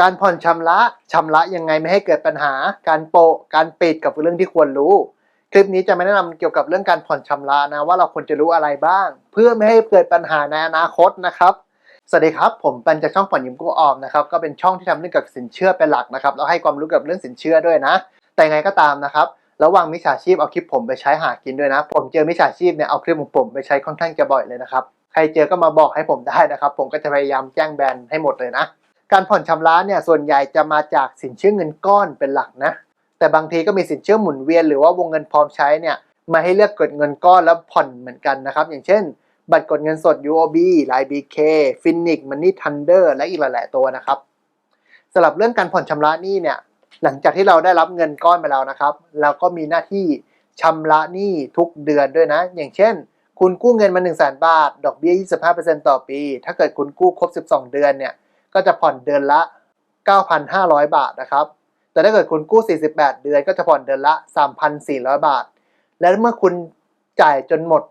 การผ่อนชำระชำระยังไงไม่ให้เกิดปัญหา การโปะการปิดกับเรื่องที่ควรรู้ คลิปนี้จะไม่แนะนำเกี่ยวกับเรื่องการผ่อนชำระนะว่าเราควรจะรู้อะไรบ้าง เพื่อไม่ให้เกิดปัญหาในอนาคตนะครับสวัสดีครับ ผมเป็นจากช่องผ่อนยิมกู้ออมนะครับก็เป็นช่องที่ทำเรื่องเกี่ยวกับสินเชื่อเป็นหลักนะครับแล้วให้ความรู้เกี่ยวกับเรื่องสินเชื่อด้วยนะ แต่ยังไงก็ตามนะครับระหว่างมิจฉาชีพเอาคลิปผมไปใช้หากินด้วยนะ ผมเจอมิจฉาชีพเนี่ยเอาคลิปของผมไปใช้ค่อนข้างจะบ่อยเลยนะครับใครเจอก็มาบอกให้ผมได้นะครับ ผมก็จะพยายามแจ้งแบนให้หมดเลยนะ การผ่อนชำระเนี่ยส่วนใหญ่จะมาจากสินเชื่อเงินก้อนเป็นหลักนะ แต่บางทีก็มีสินเชื่อหมุนเวียนหรือว่าวงเงินพร้อมใช้เนี่ยมาให้เลือกกดเงินก้อนแล้วผ่อนเหมือนกันนะครับ อย่างเช่น บัตรกดเงินสด UOB ไลน์ BK Phoenix Money Thunder และอีกหลาย ๆ ตัวนะครับสำหรับเรื่องการผ่อนชำระหนี้เนี่ยหลังจากที่เราได้รับเงินก้อนไปแล้วนะครับเราก็มีหน้าที่ชำระหนี้ทุกเดือนด้วยนะ อย่างเช่น คุณกู้เงินมา1 0 0 0 0แบาท ดอกเบี้ย 25%ต่อปี ถ้าเกิดคุณกู้ครบ 12 เดือนเนี่ย ก็จะผ่อนเดือนละ 9,500 บาทนะครับ แต่ถ้าเกิดคุณกู้ 48 เดือนก็จะผ่อนเดือนละ 3,400 บาท และเมื่อคุณจ่ายจนหมด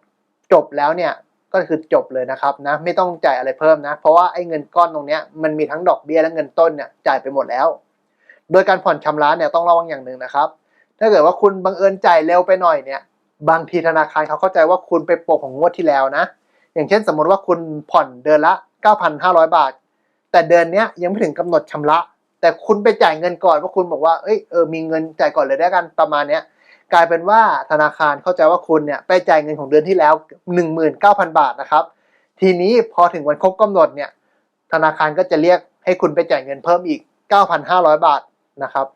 จบแล้วเนี่ยก็คือจบเลยนะครับนะไม่ต้องจ่ายอะไรเพิ่มนะ เพราะว่าไอ้เงินก้อนตรงนี้มันมีทั้งดอกเบี้ยและเงินต้นเนี่ยจ่ายไปหมดแล้ว โดยการผ่อนชำระเนี่ยต้องระวังอย่างหนึ่งนะครับ ถ้าเกิดว่าคุณบังเอิญจ่ายเร็วไปหน่อยเนี่ย บางทีธนาคารเขาเข้าใจว่าคุณไปโปะของงวดที่แล้วนะ อย่างเช่นสมมติว่าคุณผ่อนเดือนละ 9,500 บาท แต่เดือนเนี้ยยังไม่ถึงกำหนดชำระ แต่คุณไปจ่ายเงินก่อนเพราะคุณบอกว่าเอ้ยเออมีเงินจ่ายก่อนเลยได้กันประมาณเนี้ยกลายเป็นว่าธนาคารเข้าใจว่าคุณเนี่ยไปจ่ายเงินของเดือนที่แล้ว 19,000 บาทนะครับ ทีนี้พอถึงวันครบกำหนดเนี่ยธนาคารก็จะเรียกให้คุณไปจ่ายเงินเพิ่มอีก 9,500 บาทนะครับ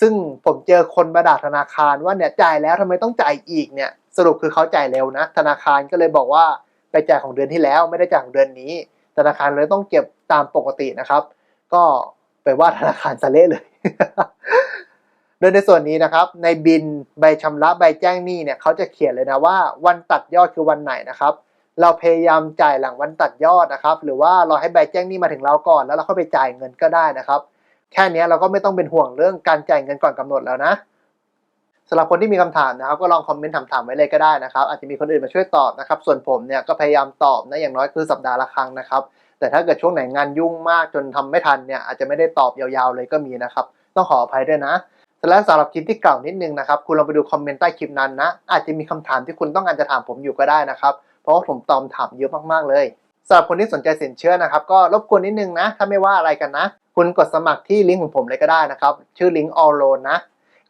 ซึ่งผมเจอคนมาด่าธนาคารว่าเนี่ยจ่ายแล้วทำไมต้องจ่ายอีกเนี่ยสรุปคือเขาจ่ายเร็วนะ ธนาคารก็เลยบอกว่าไปจ่ายของเดือนที่แล้วไม่ได้จ่ายของเดือนนี้ ธนาคารเลยต้องเก็บ ตามปกตินะครับ ก็ไปว่าธนาคารซะเละเลย โดยในส่วนนี้นะครับ ในบินใบชำระใบแจ้งหนี้เนี่ยเขาจะเขียนเลยนะว่า วันตัดยอดคือวันไหนนะครับ เราพยายามจ่ายหลังวันตัดยอดนะครับ หรือว่ารอให้ใบแจ้งหนี้มาถึงเราก่อนแล้วเราค่อยไปจ่ายเงินก็ได้นะครับ แค่นี้เราก็ไม่ต้องเป็นห่วงเรื่องการจ่ายเงินก่อนกำหนดแล้วนะสำหรับคนที่มีคำถามนะครับ ก็ลองคอมเมนต์ถามๆไว้เลยก็ได้นะครับ อาจจะมีคนอื่นมาช่วยตอบนะครับ ส่วนผมเนี่ยก็พยายามตอบนะอย่างน้อยคือสัปดาห์ละครั้งนะครับ แต่ถ้าเกิดช่วงไหนงานยุ่งมากจนทำไม่ทันเนี่ยอาจจะไม่ได้ตอบยาวๆเลยก็มีนะครับ ต้องขออภัยด้วยนะและสำหรับคลิปที่เก่านิดนึงนะครับ คุณลองไปดูคอมเมนต์ใต้คลิปนั้นนะ อาจจะมีคำถามที่คุณต้องการจะถามผมอยู่ก็ได้นะครับ เพราะว่าผมตอบถามเยอะมากๆเลยสำหรับคนที่สนใจสินเชื่อนะครับ ก็รบกวนนิดนึงนะ ถ้าไม่ว่าอะไรกันนะ คุณกดสมัครที่ลิงก์ของผมเลยก็ได้นะครับ ชื่อลิงก์ all loan นะ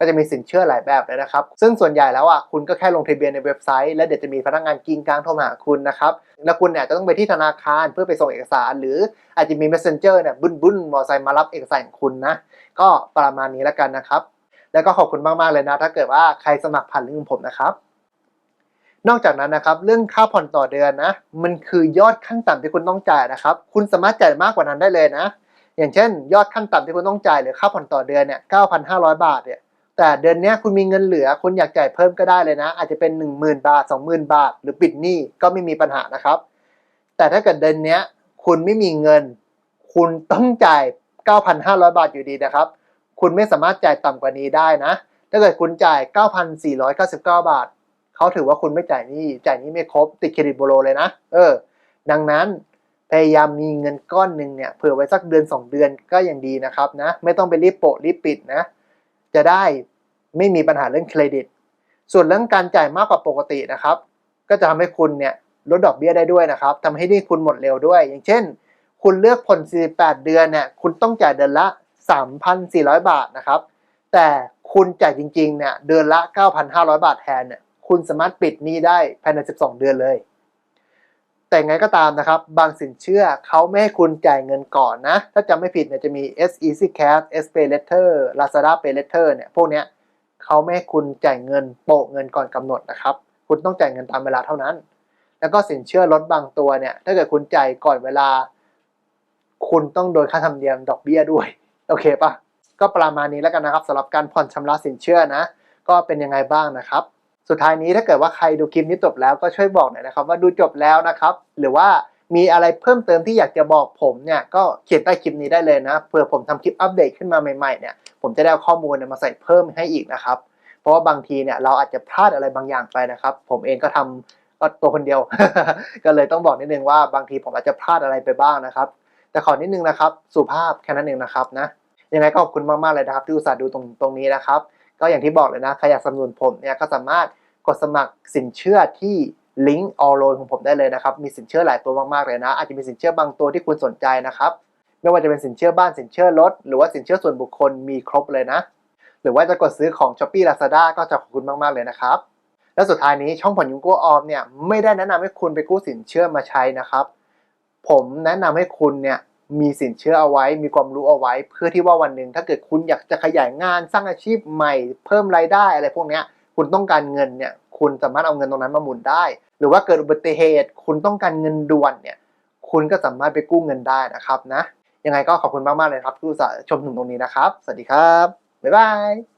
ก็จะมีสินเชื่อหลายแบบเลยนะครับ ซึ่งส่วนใหญ่แล้วอะคุณก็แค่ลงทะเบียนในเว็บไซต์ แล้วเดี๋ยวจะมีพนักงานกิงกลางโทรหาคุณนะครับแล้วคุณเนี่ยจะต้องไปที่ธนาคารเพื่อไปส่งเอกสาร หรืออาจจะมี messenger เนี่ยบุ้นบุ้นมอไซค์มารับเอกสารของคุณนะก็ประมาณนี้แล้วกันนะครับ แล้วก็ขอบคุณมาก ๆ เลยนะ ถ้าเกิดว่าใครสมัครผ่านลิงก์ขอผมนะครับนอกจากนั้นนะครับเรื่องค่าผ่อนต่อเดือนนะมันคือยอดขั้นต่ำที่คุณต้องจ่ายนะครับ คุณสามารถจ่ายมากกว่านั้นได้เลยนะ อย่างเช่น ยอดขั้นต่ำที่คุณต้องจ่ายหรือค่าผ่อนต่อเดือนเนี่ย 9,500 บาทเนี่ย แต่เดือนนี้คุณมีเงินเหลือ คุณอยากจ่ายเพิ่มก็ได้เลยนะ อาจจะเป็น 10,000 บาท 20,000 บาท หรือปิดหนี้ก็ไม่มีปัญหานะครับ แต่ถ้าเกิดเดือนนี้คุณไม่มีเงิน คุณต้องจ่าย 9,500 บาทอยู่ดีนะครับ คุณไม่สามารถจ่ายต่ำกว่านี้ได้นะ ถ้าเกิดคุณจ่าย 9,499 บาท เขาถือว่าคุณไม่จ่ายหนี้จ่ายหนี้ไม่ครบติดเครดิตบูโรเลยนะ เออ ดังนั้นพยายามมีเงินก้อนหนึ่งเนี่ยเผื่อไว้สักเดือน 2 เดือนก็ยังดีนะครับนะ ไม่ต้องไปรีบโปะรีบปิดนะ จะได้ไม่มีปัญหาเรื่องเครดิต ส่วนเรื่องการจ่ายมากกว่าปกตินะครับ ก็จะทำให้คุณเนี่ยลดดอกเบี้ยได้ด้วยนะครับทำให้นี้คุณหมดเร็วด้วย อย่างเช่น คุณเลือกผ่อน 48 เดือนเนี่ยคุณต้องจ่ายเดือนละ 3,400 บาทนะครับ แต่คุณจ่ายจริงๆเนี่ยเดือนละ 9,500 บาทแทนเนี่ยคุณสามารถปิดหนี้ได้ภายใน 12 เดือนเลย แต่ไงก็ตามนะครับ บางสินเชื่อเขาไม่ให้คุณจ่ายเงินก่อนนะ ถ้าจำไม่ผิดเนี่ยจะมี S Easy Cash S Pay Letter Lazada Pay Letter เนี่ยพวกเนี้ยเขาไม่ให้คุณจ่ายเงินโปะเงินก่อนกำหนดนะครับ คุณต้องจ่ายเงินตามเวลาเท่านั้น แล้วก็สินเชื่อลดบางตัวเนี่ยถ้าเกิดคุณจ่ายก่อนเวลา คุณต้องโดนค่าธรรมเนียมดอกเบี้ยด้วยโอเคปะก็ประมาณนี้แล้วกันนะครับสำหรับการผ่อนชำระสินเชื่อนะ ก็เป็นยังไงบ้างนะครับ สุดท้ายนี้ถ้าเกิดว่าใครดูคลิปนี้จบแล้วก็ช่วยบอกหน่อยนะครับว่าดูจบแล้วนะครับ หรือว่ามีอะไรเพิ่มเติมที่อยากจะบอกผมเนี่ยก็เขียนใต้คลิปนี้ได้เลยนะเผื่อผมทำคลิปอัปเดตขึ้นมาใหม่ๆเนี่ยผมจะได้เอาข้อมูลเนี่ยมาใส่เพิ่มให้อีกนะครับ เพราะว่าบางทีเนี่ยเราอาจจะพลาดอะไรบางอย่างไปนะครับ ผมเองก็ทำก็ตัวคนเดียว ก็เลยต้องบอกนิดนึงว่าบางทีผมอาจจะพลาดอะไรไปบ้างนะครับ แต่ขอนิดนึงนะครับ สุภาพแค่นั้นเองนะครับนะยังไงก็ขอบคุณมากๆเลยนะครับที่อุตส่าห์ดูตรงตรงนี้นะครับ ก็อย่างที่บอกเลยนะใครอยากสนับสนุนผมเนี่ยก็สามารถกดสมัครสินเชื่อที่ลิงก์ all loan ของผมได้เลยนะครับ มีสินเชื่อหลายตัวมากๆเลยนะ อาจจะมีสินเชื่อบางตัวที่คุณสนใจนะครับ ไม่ว่าจะเป็นสินเชื่อบ้านสินเชื่อรถ หรือว่าสินเชื่อส่วนบุคคลมีครบเลยนะ หรือว่าจะกดซื้อของ s h อ p e e Lazada ก็จะขอบคุณมากๆเลยนะครับ และสุดท้ายนี้ช่องผ่อนยุงกู้ออมเนี่ยไม่ได้แนะนำให้คุณไปกู้สินเชื่อมาใช้นะครับ ผมแนะนำให้คุณเนี่ย มีสินเชื่อเอาไว้ มีความรู้เอาไว้ เพื่อที่ว่าวันหนึ่งถ้าเกิดคุณอยากจะขยายงานสร้างอาชีพใหม่ เพิ่มรายได้อะไรพวกนี้คุณต้องการเงินเนี่ยคุณสามารถเอาเงินตรงนั้นมาหมุนได้ หรือว่าเกิดอุบัติเหตุ คุณต้องการเงินด่วนเนี่ยคุณก็สามารถไปกู้เงินได้นะครับนะยังไงก็ขอบคุณมากๆเลยครับที่อุตส่าห์ชมถึงตรงนี้นะครับ สวัสดีครับบ๊ายบาย